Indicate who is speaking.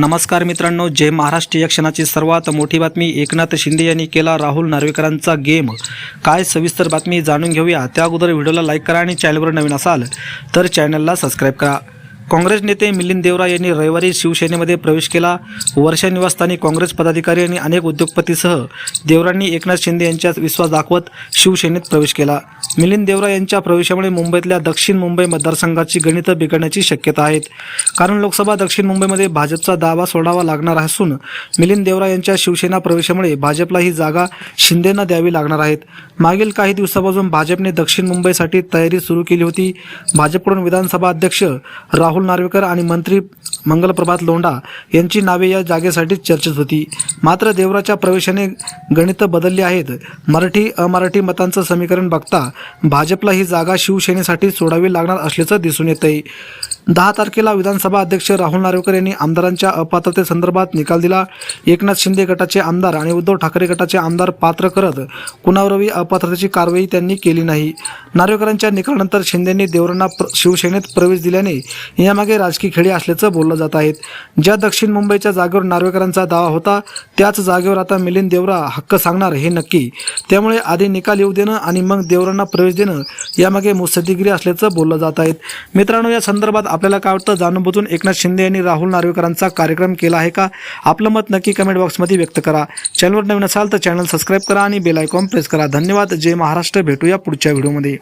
Speaker 1: नमस्कार मित्रांनो जय महाराष्ट्र या क्षणाची सर्वात मोठी बातमी एकनाथ शिंदे यांनी केला राहुल नार्वेकरांचा गेम. काय सविस्तर बातमी जाणून घेऊया. त्या अगोदर व्हिडिओला लाईक करा आणि चॅनलवर नवीन असाल तर चॅनलला सबस्क्राईब करा. काँग्रेस नेते मिलिंद देवरा यांनी रविवारी शिवसेनेमध्ये प्रवेश केला. वर्षा निवासस्थानी काँग्रेस पदाधिकारी आणि अनेक उद्योगपतीसह देवरांनी एकनाथ शिंदे यांच्यात विश्वास दाखवत शिवसेनेत प्रवेश केला. मिलिंद देवरा यांच्या प्रवेशामुळे मुंबईतल्या दक्षिण मुंबई मतदारसंघाची गणितं बिघडण्याची शक्यता आहेत. कारण लोकसभा दक्षिण मुंबईमध्ये भाजपचा दावा सोडावा लागणार असून मिलिंद देवरा यांच्या शिवसेना प्रवेशामुळे भाजपला ही जागा शिंदेना द्यावी लागणार आहेत. मागील काही दिवसापासून भाजपने दक्षिण मुंबईसाठी तयारी सुरू केली होती. भाजपकडून विधानसभा अध्यक्ष राहुल नार्वेकर आणि मंत्री मंगलप्रभात लोंढा यांची नावे या जागेसाठी चर्चेत होती. मात्र देवराच्या प्रवेशाने गणितं बदलली आहेत. मराठी अमराठी मतांचं समीकरण बघता भाजपला ही जागा शिवसेनेसाठी सोडावी लागणार असल्याचं दिसून येतंय. दहा तारखेला विधानसभा अध्यक्ष राहुल नार्वेकर यांनी आमदारांच्या अपात्रतेसंदर्भात निकाल दिला. एकनाथ शिंदे गटाचे आमदार आणि उद्धव ठाकरे गटाचे आमदार पात्र करत कुणावरही अपात्रतेची कारवाई त्यांनी केली नाही. नार्वेकरांच्या निकालानंतर शिंदेंनी देवरांना प्र- शिवसेनेत प्रवेश दिल्याने यामागे राजकीय खेळी असल्याचं बोललं जात आहेत ज्या दक्षिण मुंबईच्या जागेवर नार्वेकरांचा दावा होता त्याच जागेवर आता मिलिंद देवरा हक्क सांगणार हे नक्की. त्यामुळे आधी निकाल येऊ देणं आणि मग देवरांना प्रवेश देणं यामागे मुत्सद्दीगिरी असल्याचं बोललं जात आहेत मित्रांनो या संदर्भात आपल्याला काय वाटतं जाणून बुजून एकनाथ शिंदे यांनी राहुल नार्वेकरांचा कार्यक्रम केला आहे का? आपलं मत नक्की कमेंट बॉक्समध्ये व्यक्त करा. चॅनलवर नवीन असाल तर चॅनल सबस्क्राईब करा आणि बेल आयकॉन प्रेस करा. धन्यवाद. जय महाराष्ट्र. भेटूया पुढच्या व्हिडिओमध्ये